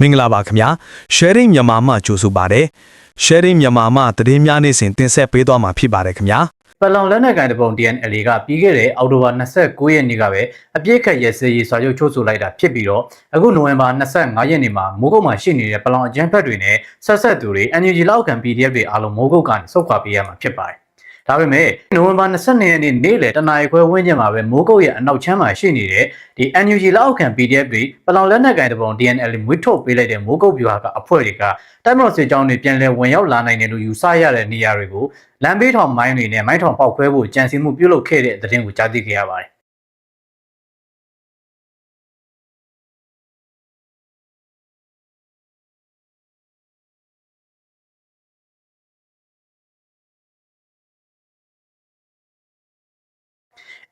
မင်္ဂလာပါခင်ဗျာ sharing မြန်မာမှကြိုဆိုပါတယ် sharing မြန်မာမှသတင်းများနေ့စဉ်တင်ဆက်ပေးသွားမှာဖြစ်ပါတယ်ခင်ဗျာပလောင်လက်နက်ကိုင်တပုံ DNL ကပြီးခဲ့တဲ့အောက်တိုဘာ29ရက်နေ့ကပဲအပြည့်ခက်ရဲစရေးစာချုပ်ချုပ်ဆိုလိုက်တာဖြစ်ပြီးတော့အခုနိုဝင်ဘာ25ရက်နေ့မှာမိုးကုတ်မှာရှိနေတဲ့ပလောင်အကြမ်းဖက်တွေနဲ့ဆက်ဆက်သူတွေ NUG လောက်ခံ PDF တွေအားလုံးမိုးကုတ်ကနေစုတ်ခွာပေးရမှာဖြစ်ပါတယ် ဒါပေမဲ့နိုဝင်ဘာ22ရက်နေ့နေ့လယ်တနာရီခွဲဝန်းကျင်မှာပဲမိုးကုတ်ရဲ့အနောက်ချမ်းမှာရှိနေတဲ့ဒီ NUG လောက်ခံ PDF တွေပလောင်လက်နက်ကိုင်တပုံ DNL မွေးထုတ်ပေးလိုက်တဲ့မိုးကုတ်ဗျူဟာကအဖွဲ့တွေကတိုက်မော့စစ်ကြောင်းတွေပြန်လည်ဝင်ရောက်လာနိုင်တယ်လို့ယူဆရတဲ့နေရာတွေကိုလမ်းဘေးထောင်မိုင်းတွေနဲ့မိုင်းထောင်ပောက်ခွဲဖို့ကြံစည်မှုပြုလုပ်ခဲ့တဲ့သတင်းကိုကြားသိခဲ့ရပါတယ်။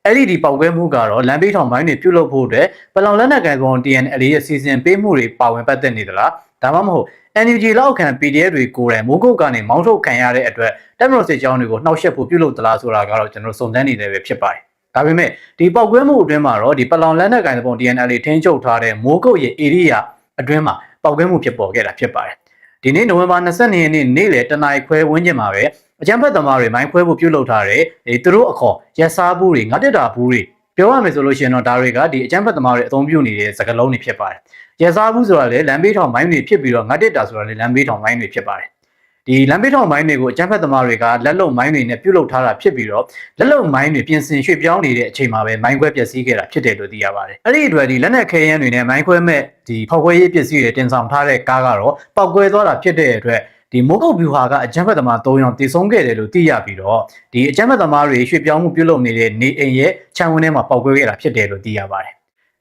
အဲ့ဒီဒီပောက်ကွဲမှုကတော့လမ်းဘေးထောင်မိုင်းတွေပြုလုပ်ဖို့အတွက်ပလောင်လက်နက်ကိုင်ကောင် TNL ရဲ့စီစဉ်ပေးမှုတွေပါဝင်ပတ်သက်နေသလားဒါမှမဟုတ် NUG လောက်ခံ PDF တွေကိုယ်တိုင်မိုးကုတ်ကနေမောင်းထုတ်ခံရတဲ့အတွက်တက်မတော်စစ်ကြောင်းတွေကိုနှောက်ယှက်ဖို့ပြုလုပ်သလားဆိုတာကတော့ကျွန်တော်စုံစမ်းနေတယ်ပဲဖြစ်ပါတယ်ဒါပေမဲ့ဒီပောက်ကွဲမှုအတွင်းမှာတော့ဒီပလောင်လက်နက်ကိုင်ကောင် TNL ထင်းချုပ်ထားတဲ့မိုးကုတ်ရဲ့ area အတွင်းမှာပောက်ကွဲမှုဖြစ်ပေါ်ခဲ့တာဖြစ်ပါတယ်ဒီနေ့နိုဝင်ဘာ22ရက်နေ့နေ့လယ်တနာရီခွဲဝန်းကျင်မှာပဲ အကြမ်းဖက်သမားတွေမိုင်းခွဲဖို့ပြုလုပ်ထားတဲ့ဒီသူတို့အခေါ်ရက်စားဘူးတွေငါတက်တာဘူးတွေပြောရမယ်ဆိုလို့ရှိရင်တော့ဒါတွေကဒီအကြမ်းဖက်သမားတွေအသုံးပြုနေတဲ့စကားလုံးတွေဖြစ်ပါတယ်ရက်စားဘူးဆိုတာလေလမ်းဘေးထောင်မိုင်းတွေဖြစ်ပြီးတော့ငါတက်တာဆိုတာလေလမ်းဘေးထောင်မိုင်းတွေဖြစ်ပါတယ်ဒီလမ်းဘေးထောင်မိုင်းတွေကိုအကြမ်းဖက်သမားတွေကလက်လုံမိုင်းတွေနဲ့ပြုတ်လုထားတာဖြစ်ပြီးတော့လက်လုံမိုင်းတွေပြင်ဆင်ရွှေ့ပြောင်းနေတဲ့အချိန်မှာပဲမိုင်းခွဲပျက်စီးခဲ့တာဖြစ်တယ်လို့သိရပါတယ်အဲ့ဒီအတွက်ဒီလက်နက်ခဲယမ်းတွေနဲ့မိုင်းခွဲမဲ့ဒီဖောက်ခွဲရေးပစ္စည်းတွေတင်ဆောင်ထားတဲ့ကားကတော့ပောက်ကွဲသွားတာဖြစ်တဲ့အတွက် ဒီမိုးကုတ်ဗျူဟာကအကြမ်းဖက်သမား၃ယောက်တည်ဆုံးခဲ့တယ်လို့သိရပြီးတော့ဒီအကြမ်းဖက်သမားတွေရွှေ့ပြောင်းမှုပြုလုပ်နေတဲ့နေအိမ်ရဲ့ခြံဝန်းထဲမှာပောက်ကွဲခဲ့တာဖြစ်တယ်လို့သိရပါတယ်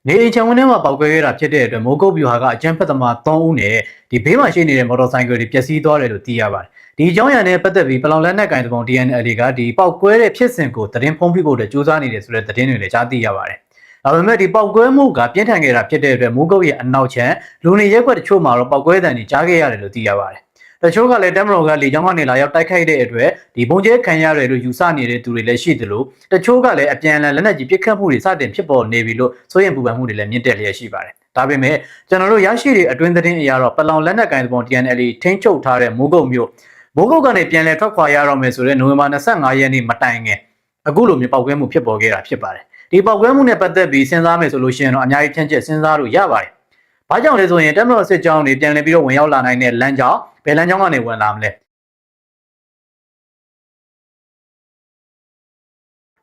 နေအိမ်ခြံဝန်းထဲမှာပောက်ကွဲခဲ့တာဖြစ်တဲ့အတွက်မိုးကုတ်ဗျူဟာကအကြမ်းဖက်သမား၃ဦးနဲ့ဒီဘေးမှာရှိနေတဲ့မော်တော်ဆိုင်ကယ်တွေပျက်စီးသွားတယ်လို့သိရပါတယ်ဒီအကြောင်းအရာနဲ့ပတ်သက်ပြီးပလောင်လက်နက်ကင်တပုံ DNL ကဒီပောက်ကွဲတဲ့ဖြစ်စဉ်ကိုသတင်းဖုံးပြဖို့အတွက်စူးစမ်းနေတယ်ဆိုတဲ့သတင်းတွေလည်းကြားသိရပါတယ်ဒါပေမဲ့ဒီပောက်ကွဲမှုကပြင်းထန်ခဲ့တာဖြစ်တဲ့အတွက်မိုးကုတ်ရဲ့အနောက်ချမ်းလူနေရက်ွက်တချို့မှာတော့ပောက်ကွဲတံတွေကြားခဲ့ရတယ်လို့သိရပါတယ်။ တချို့ကလည်းတမတော်ကလေကြောင်းကနေလာရောက်တိုက်ခိုက်တဲ့အတွက်ဒီပုံကျဲခံရတယ်လို့ယူဆနေတဲ့သူတွေလည်းရှိသလိုတချို့ကလည်းအပြန်အလှန်လက်နက်ကြီးပစ်ခတ်မှုတွေစတင်ဖြစ်ပေါ်နေပြီလို့စိုးရိမ်ပူပန်မှုတွေလည်းမြင့်တက်လျက်ရှိပါတယ်။ဒါပေမဲ့ကျွန်တော်တို့ရရှိတဲ့အတွင်းသတင်းအရတော့ပလောင်လက်နက်ကင်ပုံ TNL ထိန်းချုပ်ထားတဲ့မိုးကုတ်မြို့မိုးကုတ်ကနေပြန်လည်ထွက်ခွာရတော့မယ်ဆိုတဲ့နိုဝင်ဘာ25ရက်နေ့မတိုင်ခင်အခုလိုမျိုးပောက်ကွဲမှုဖြစ်ပေါ်ခဲ့တာဖြစ်ပါတယ်။ဒီပောက်ကွဲမှုနဲ့ပတ်သက်ပြီးစဉ်းစားမယ်ဆိုလို့ရှိရင်တော့အများကြီးထင်ချက်စဉ်းစားလို့ရပါတယ်။ ဘာကြောင့်လဲဆိုရင်တက်မတော်စစ်ကြောင်းတွေပြန်လည်ပြီးတော့ဝင်ရောက်လာနိုင်တဲ့လမ်းကြောင်းဘယ်လမ်းကြောင်းကနေဝင်လာမလဲ။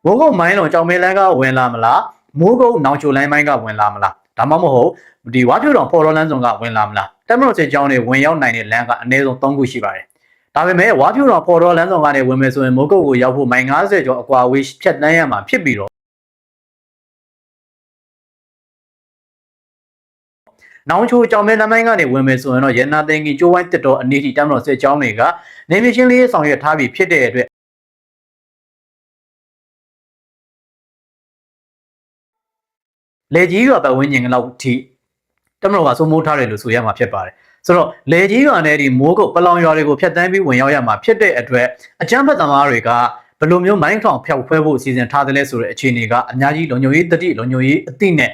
မိုးကုတ်မိုင်းလုံးကြောင်မဲလန်းကဝင်လာမလား။မိုးကုတ်နောင်ချိုလိုင်းမိုင်းကဝင်လာမလား။ဒါမှမဟုတ်ဒီဝါဖြူတော်ဖော်တော်လန်းစုံကဝင်လာမလား။တက်မတော်စစ်ကြောင်းတွေဝင်ရောက်နိုင်တဲ့လမ်းကအနည်းဆုံး၃ခုရှိပါတယ်။ဒါပေမဲ့ဝါဖြူတော်ဖော်တော်လန်းဆောင်ကနေဝင်မယ်ဆိုရင်မိုးကုတ်ကိုရောက်ဖို့မိုင်90ကျော်အကွာဝေးဖြတ်တန်းရမှာဖြစ်ပြီးတော့ နောင်ချိုကြောင်မဲလမ်းမိုင်းကနေဝင်မယ်ဆိုရင်တော့ရန်နာသိန်းကြီးကျိုးဝိုင်းတက်တော်အနီးထိတမ်းတော်စစ်ကြောင်းတွေကနေမချင်းလေးဆောင်ရွက်ထားပြီးဖြစ်တဲ့အတွက်လေကြီးရွာပတ်ဝန်းကျင်လောက်ထိတမတော်ကစိုးမိုးထားတယ်လို့ဆိုရမှာဖြစ်ပါတယ်ဆိုတော့လေကြီးရွာနဲ့ဒီမိုးကုတ်ပလောင်ရွာတွေကိုဖျက်ဆီးပြီးဝင်ရောက်ရမှာဖြစ်တဲ့အတွက်အကြမ်းဖက်သမားတွေကဘယ်လိုမျိုးမိုင်းထောင်ဖျောက်ဖွဲဖို့စီစဉ်ထားတယ်လဲဆိုတဲ့အခြေအနေကအများကြီးလုံခြုံရေးတတိလုံခြုံရေးအသည့်နဲ့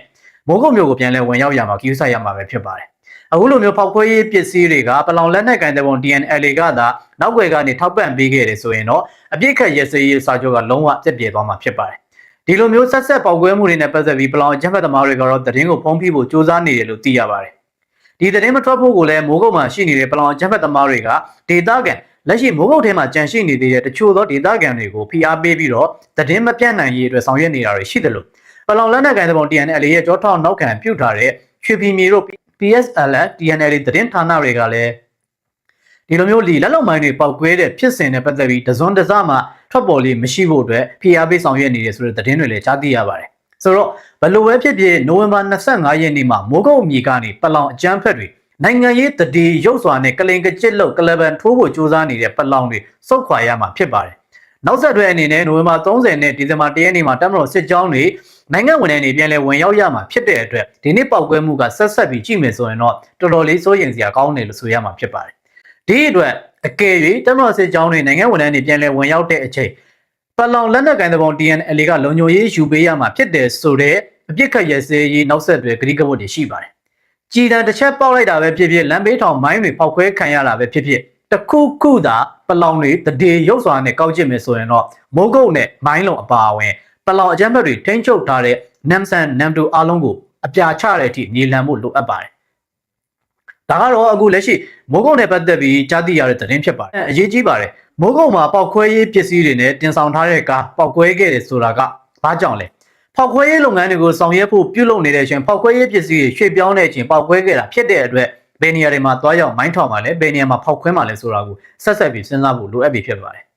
မိုးကုတ်မျိုးကိုပြန်လဲဝင်ရောက်ရမှာကိစ္စရမှာပဲဖြစ်ပါတယ်အခုလိုမျိုးဖောက်ခွဲရေးပစ္စည်းတွေကပလောင်လက်နက်ကန်တဲ့ပုံ DNL ကသာနောက်ွယ်ကနေထောက်ပံ့ပေးခဲ့တယ်ဆိုရင်တော့အပြစ်ခတ်ရစရေးစာချုပ်ကလုံးဝပြည့်ပြည့်သွားမှာဖြစ်ပါတယ်ဒီလိုမျိုးဆက်ဆက်ပေါက်ကွဲမှုတွေနဲ့ပတ်သက်ပြီးပလောင်အကြမ်းဖက်သမားတွေကတော့သတင်းကိုဖုံးပြဖို့စ조사နေတယ်လို့သိရပါတယ်ဒီသတင်းမထွက်ဖို့ကိုလည်းမိုးကုတ်မှာရှိနေတဲ့ပလောင်အကြမ်းဖက်သမားတွေကဒေတာကန်လက်ရှိမိုးကုတ်ထဲမှာကြန့်ရှိနေသေးတဲ့တချို့သောဒေတာကန်တွေကိုဖိအားပေးပြီးတော့သတင်းမပြတ်နိုင်ရေးအတွက်ဆောင်ရွက်နေတာတွေရှိတယ်လို့ ပလောင်လက်နက်ကန်တဲ့ပုံ TNL ရဲ့ကြောထောက်နောက်ခံပြုတ်ထားတဲ့ရွှေပြည်မြေတို့ PSL TNL သတင်းဌာနတွေကလည်းဒီလိုမျိုးလီလက်လုံမိုင်းတွေပေါက်ကွဲတဲ့ဖြစ်စဉ်နဲ့ပတ်သက်ပြီးတစွန်းတစမှထွက်ပေါ်လေးမရှိဖို့အတွက်ဖိအားပေးဆောင်ရွက်နေတယ်ဆိုတဲ့သတင်းတွေလည်းကြားသိရပါတယ်ဆိုတော့ဘယ်လိုပဲဖြစ်ဖြစ်နိုဝင်ဘာ25ရက်နေ့မှာမိုးကုတ်မြေကနေပလောင်အကြမ်းဖက်တွေနိုင်ငံရေးတတိရုပ်စွာနဲ့ကလင်ကကြစ်လို့ကလဘန်ထိုးဖို့ကြိုးစားနေတဲ့ပလောင်တွေစုတ်ခွာရမှာဖြစ်ပါတယ် နောက်ဆက်တွဲအနေနဲ့နိုဝင်ဘာ30နဲ့ဒီဇင်ဘာ1ရက်နေ့မှာတက်မတော်စစ်ကြောင်းတွေနိုင်ငံဝန်ထမ်းတွေပြန်လဲဝင်ရောက်ရမှာဖြစ်တဲ့အတွက်ဒီနေ့ပောက်ကွဲမှုကဆက်ဆက်ပြီးကြည့်မယ်ဆိုရင်တော့တော်တော်လေးစိုးရိမ်စရာကောင်းတယ်လို့ဆိုရမှာဖြစ်ပါတယ်ဒီအတွက်အကယ်၍တက်မတော်စစ်ကြောင်းတွေနိုင်ငံဝန်ထမ်းတွေပြန်လဲဝင်ရောက်တဲ့အချိန်ပလောင်လက်နက်ကိုင်တဲ့ပုံ DNL ကလုံခြုံရေးယူပေးရမှာဖြစ်တယ်ဆိုတော့အပြစ်ခတ်ရစဲရေးနောက်ဆက်တွဲဂရိကဝတ်တွေရှိပါတယ်ကြည်တံတစ်ချက်ပေါက်လိုက်တာပဲဖြစ်ဖြစ်လမ်းဘေးထောင်မိုင်းတွေဖောက်ခွဲခံရတာပဲဖြစ်ဖြစ် တစ်ခုခုသာပလောင်တွေတဒေရုပ်စွာနဲ့ကောက်ကျစ်မယ်ဆိုရင်တော့မိုးကုတ်နဲ့မိုင်းလုံးအပါအဝင်ပလောင်အကြမ်းဖက်တွေထိန်းချုပ်ထားတဲ့နမ်ဆန်နမ်တူအားလုံးကိုအပြာချတဲ့အထိမြေလှန်ဖို့လိုအပ်ပါတယ်ဒါကတော့အခုလက်ရှိမိုးကုတ်နဲ့ပတ်သက်ပြီးကြားသိရတဲ့သတင်းဖြစ်ပါတယ်အရေးကြီးပါတယ်မိုးကုတ်မှာပောက်ခွဲရေးပစ္စည်းတွေနဲ့တင်ဆောင်ထားတဲ့ကားပောက်ခွဲခဲ့တယ်ဆိုတာကဘာကြောင့်လဲဖောက်ခွဲရေးလုပ်ငန်းတွေကိုဆောင်ရွက်ဖို့ပြုလုပ်နေတဲ့အချိန်ဖောက်ခွဲရေးပစ္စည်းတွေရွှေ့ပြောင်းတဲ့အချိန်ပောက်ခွဲခဲ့တာဖြစ်တဲ့အတွက် ဘယ်နေရာတွေမှာတွားရောက်မိုင်းထောင်ပါလဲဘယ်နေရာမှာဖောက်ခွဲပါလဲဆိုတာကိုဆက်ဆက်ပြီးစဉ်းစားဖို့လိုအပ်ပြီဖြစ်ပါတယ်။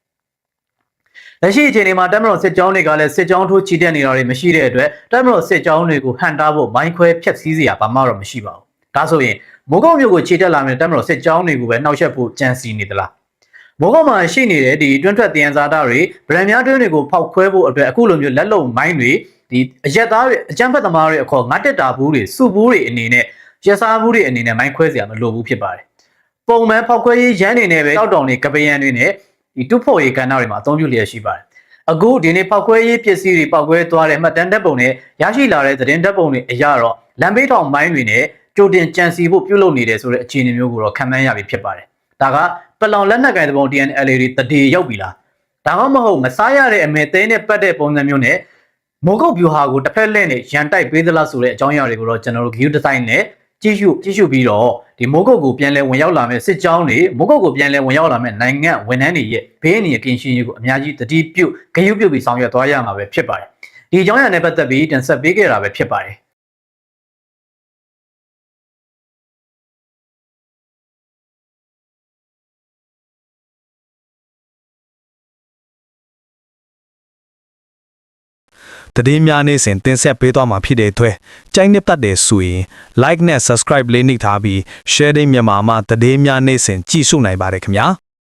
လက်ရှိအချိန်ဒီမှာတက်မတော်စစ်ကြောင်းတွေကလည်းစစ်ကြောင်းထိုးချီတက်နေတာတွေမရှိတဲ့အတွက်တက်မတော်စစ်ကြောင်းတွေကိုဟန်တာဖို့မိုင်းခွဲဖျက်ဆီးစရာဘာမှတော့မရှိပါဘူး။ဒါဆိုရင်မိုးကုတ်မြို့ကိုချီတက်လာမယ့်တက်မတော်စစ်ကြောင်းတွေကိုပဲနှောက်ယှက်ဖို့ကြံစီနေသလား။မိုးကုတ်မှာရှိနေတဲ့ဒီတွန်းထွက်တယံဇာတာတွေဗရန်များတွင်းတွေကိုဖောက်ခွဲဖို့အတွက်အခုလိုမျိုးလက်လုံမိုင်းတွေဒီအရက်သားတွေအကြမ်းဖက်သမားတွေအခေါ်ငတ်တက်တာဘူးတွေစုဘူးတွေအနေနဲ့ ရက်စားဘူးတွေအနေနဲ့မိုင်းခွဲစရာမလိုဘူးဖြစ်ပါတယ်။ပုံမှန်ဖောက်ခွဲရေးရန်နေနဲ့ပဲတောက်တောင်တွေကပယံတွေနဲ့ဒီတူဖို့ရေးကဏ္ဍတွေမှာအသုံးပြုလျက်ရှိပါတယ်။အခုဒီနေ့ဖောက်ခွဲရေးပစ္စည်းတွေဖောက်ခွဲသွားတဲ့မှတ်တမ်းဓာတ်ပုံနဲ့ရရှိလာတဲ့သတင်းဓာတ်ပုံတွေအရတော့လမ်းဘေးထောင်မိုင်းတွေနဲ့ကြိုတင်ကြံစီဖို့ပြုလုပ်နေတယ်ဆိုတဲ့အခြေအနေမျိုးကိုတော့ခံမှန်းရပြီဖြစ်ပါတယ်။ဒါကပလောင်လက်နက်ကိုင်တဲ့ပုံ TNL တွေတတိရောက်ပြီလား။ဒါမှမဟုတ်မစားရတဲ့အမေသေးနဲ့ပတ်တဲ့ပုံစံမျိုးနဲ့မိုးကုတ်ဗျူဟာကိုတစ်ဖက်လက်နဲ့ရန်တိုက်ပေးသလားဆိုတဲ့အကြောင်းအရာတွေကိုတော့ကျွန်တော်တို့ view design နဲ့ ကြည့်ရှုကြည့်ရှုပြီးတော့ဒီမိုးကုတ်ကိုပြန်လဲဝင်ရောက်လာမဲ့စစ်ကြောင်းတွေမိုးကုတ်ကိုပြန်လဲဝင်ရောက်လာမဲ့နိုင်ငံဝန်ထမ်းတွေရဲ့ဘေးအနေနဲ့ကင်းရှင်းရေးကိုအများကြီးတတိပြုတ်ဂရုပြုတ်ပြီးဆောင်ရွက်သွားရမှာပဲဖြစ်ပါတယ်ဒီအကြောင်းအရာနဲ့ပတ်သက်ပြီးတင်ဆက်ပေးခဲ့တာပဲဖြစ်ပါတယ် တည်င်းများနေစဉ်တင်ဆက်ပေးသွားမှာဖြစ်တဲ့အတွက်ကြိုက်နှစ်ပတ်တယ်ဆိုရင် like နဲ့ subscribe လေးနှိပ်ထားပြီး sharing မြန်မာမှာတည်င်းများနေစဉ်ကြည့်ရှုနိုင်ပါတယ်ခင်ဗျာ။